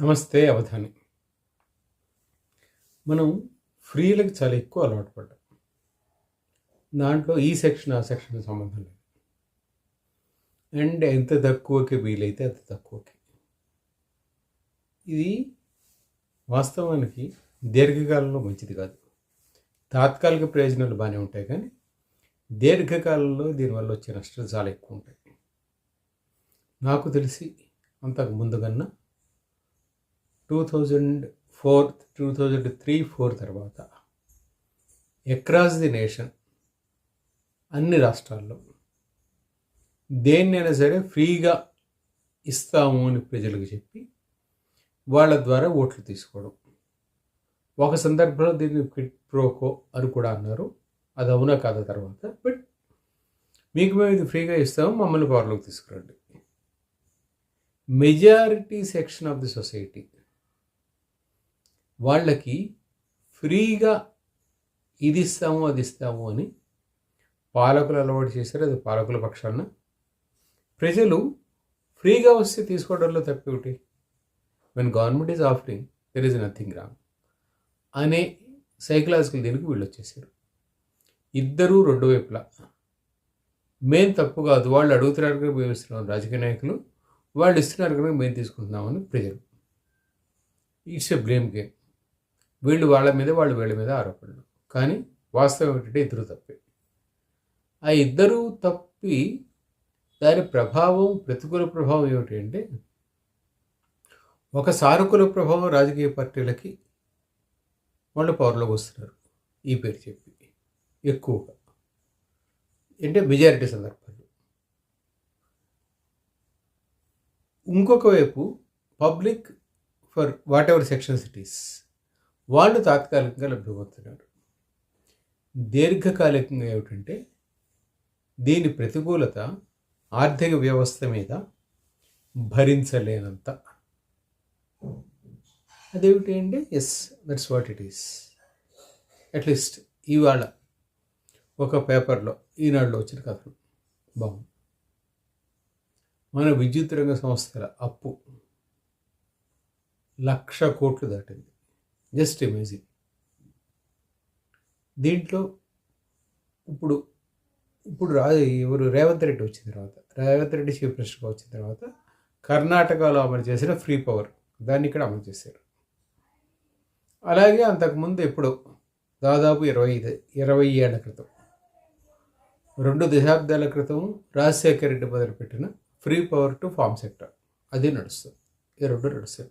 నమస్తే అవధాని. మనం ఫ్రీలకు చాలా ఎక్కువ అలవాటు పడ్డాం. దాంట్లో ఈ సెక్షన్ ఆ సెక్షన్ సంబంధం లేదు. అండ్ ఎంత తక్కువకి వీలైతే అంత తక్కువకి. ఇది వాస్తవానికి దీర్ఘకాలంలో మంచిది కాదు. తాత్కాలిక ప్రయోజనాలు బాగానే ఉంటాయి కానీ దీర్ఘకాలంలో దీనివల్ల వచ్చే నష్టాలు చాలా ఎక్కువ ఉంటాయి. నాకు తెలిసి అంతకు ముందు కన్నా two thousand four two thousand three four తర్వాత. అక్రాస్ ది నేషన్ అన్ని రాష్ట్రాల్లో దేన్నైనా సరే ఫ్రీగా ఇస్తాము అని ప్రజలకు చెప్పి వాళ్ళ ద్వారా ఓట్లు తీసుకోవడం. ఒక సందర్భంలో దీన్ని క్విట్ ప్రోకో అని కూడా అన్నారు. అది అవునా కాదా తర్వాత? బట్ మీకు మేము ఇది ఫ్రీగా ఇస్తాము మమ్మల్ని పవర్లోకి తీసుకురండి. Majority section of the society వాళ్ళకి ఫ్రీగా ఇది ఇస్తాము అది ఇస్తాము అని పాలకులు అలవాటు చేశారు. అది పాలకుల పక్షాన. ప్రజలు ఫ్రీగా వస్తే తీసుకోవడంలో తప్పేమిటి when government is offering there is nothing wrong అనే సైకలాజికల్ దీనికి వీళ్ళు వచ్చేసారు ఇద్దరూ రెండు వైపులా. మేం తప్పు కాదు. వాళ్ళు అడుగుతున్నారు కనుక మేము ఇస్తున్నాం రాజకీయ నాయకులు. వాళ్ళు ఇస్తున్నారు కనుక మేము తీసుకుంటున్నామని ప్రజలు. ఇట్స్ ఎ బ్లేమ్ గేమ్ వీళ్ళు వాళ్ళ మీద వాళ్ళు వీళ్ళ మీద ఆరోపణలు. కానీ వాస్తవం ఏంటంటే ఇద్దరు తప్పే. ఆ ఇద్దరూ తప్పి దాని ప్రభావం ప్రతికూల ప్రభావం ఏమిటి అంటే ఒక సానుకూల ప్రభావం రాజకీయ పార్టీలకి వాళ్ళు పవర్లోకి వస్తున్నారు. ఈ పేరు చెప్పి. ఎక్కువగా. అంటే మెజారిటీ సందర్భాలు. ఇంకొక వైపు public for whatever sections it is వాళ్ళు తాత్కాలికంగా లభ్యమవుతున్నారు దీర్ఘకాలికంగా ఏమిటంటే దీని ప్రతికూలత ఆర్థిక వ్యవస్థ మీద భరించలేనంత. అదేమిటి అంటే yes that's what it is at least ఇవాళ ఒక పేపర్లో ఈనాడులో వచ్చిన కథలు. బాగుంది. మన విద్యుత్ రంగ సంస్థల అప్పు లక్ష కోట్లు దాటింది. Just imaging. దీంట్లో ఇప్పుడు ఇప్పుడు రా ఎవరు రేవంత్ రెడ్డి వచ్చిన తర్వాత రేవంత్ రెడ్డి చీఫ్ మినిస్టర్గా వచ్చిన తర్వాత కర్ణాటకలో అమలు చేసిన ఫ్రీ పవర్ దాన్ని ఇక్కడ అమలు చేశారు. అలాగే అంతకుముందు ఇప్పుడు దాదాపు ఇరవై ఐదు ఇరవై ఏళ్ళ క్రితం రెండు దశాబ్దాల క్రితం రాజశేఖర రెడ్డి మొదలుపెట్టిన free power to farm sector అది నడుస్తుంది. ఈ రెండు నడుస్తాయి.